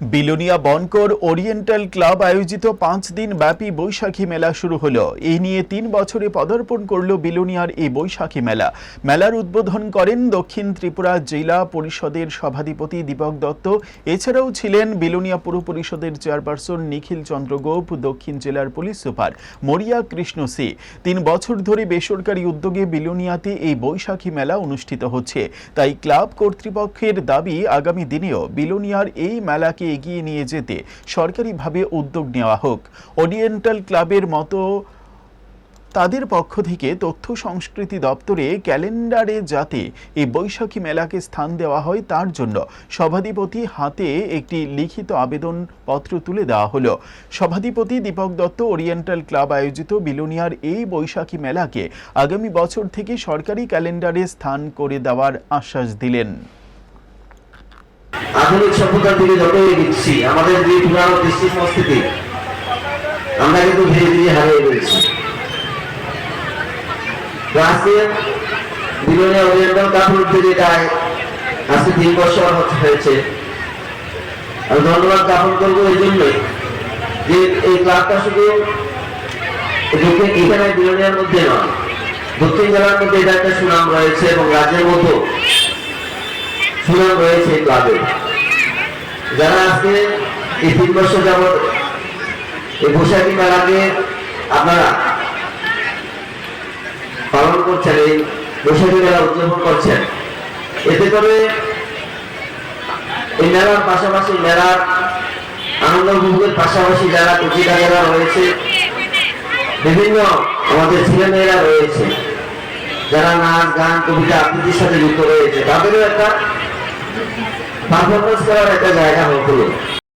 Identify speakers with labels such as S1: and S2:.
S1: Belonia বনকর oriental club আয়োজিত পাঁচ দিন ব্যাপী বৈশাখী মেলা শুরু হলো। এই নিয়ে তিন বছরে পদার্পণ করল বিলোনিয়ার এই বৈশাখী মেলা। মেলার উদ্বোধন করেন দক্ষিণ ত্রিপুরা জেলা পরিষদের সভাধিপতি দীপক দত্ত। এছাড়াও ছিলেন বিলোনিয়া পুর পরিষদের চেয়ারপারসন নিখিল চন্দ্র গোপ, দক্ষিণ জেলার পুলিশ সুপার মরিয়া কৃষ্ণ সি। তিন বছর ধরে বেসরকারি উদ্যোগে বিলোনিয়াতে এই বৈশাখী মেলা অনুষ্ঠিত হচ্ছে। তাই ক্লাব কর্তৃপক্ষের দাবি, আগামী দিনেও বিলোনিয়ার এই মেলাকে এগিয়ে নিয়ে যেতে সরকারিভাবে উদ্যোগ নেওয়া হোক। ওরিয়েন্টাল ক্লাবের মতো তাদের পক্ষ থেকে তথ্য সংস্কৃতি দপ্তরে ক্যালেন্ডারে যাতে এই বৈশাখী মেলাকে স্থান দেওয়া হয়, তার জন্য সভাধিপতি হাতে একটি লিখিত আবেদন পত্র তুলে দেওয়া হলো। সভাধিপতি দীপক দত্ত ওরিয়েন্টাল ক্লাব আয়োজিত বিলোনিয়ার এই বৈশাখী মেলাকে আগামী বছর থেকে সরকারি ক্যালেন্ডারে স্থান করে দেওয়ার আশ্বাস দিলেন।
S2: আধুনিক সভ্যতার দিকে যত এগিয়েছি আমাদের যে পুরানো কৃষ্টি সংস্কৃতি, আমরা কিন্তু ধীরে ধীরে হারিয়ে ফেলছি। এই ক্লাবটা শুধু মধ্যে সুনাম রয়েছে এবং রাজ্যের মতো সুনাম রয়েছে এই ক্লাবে। যারা আজকে এই তিন বছর যাবৎ এই বৈশাখী মেলাকে আপনারা পালন করছেন, এই বৈশাখী মেলা উদযাপন করছেন এতে করে এই মেলার পাশাপাশি মেলার আনন্দ উপভোগের পাশাপাশি যারা কচিকারেরা রয়েছে, বিভিন্ন আমাদের ছেলেমেয়েরা রয়েছে, যারা নাচ, গান, কবিতা আবৃত্তির সাথে যুক্ত রয়েছে, তাদেরও একটা পারফরমেন্স করার একটা জায়গা হয়ে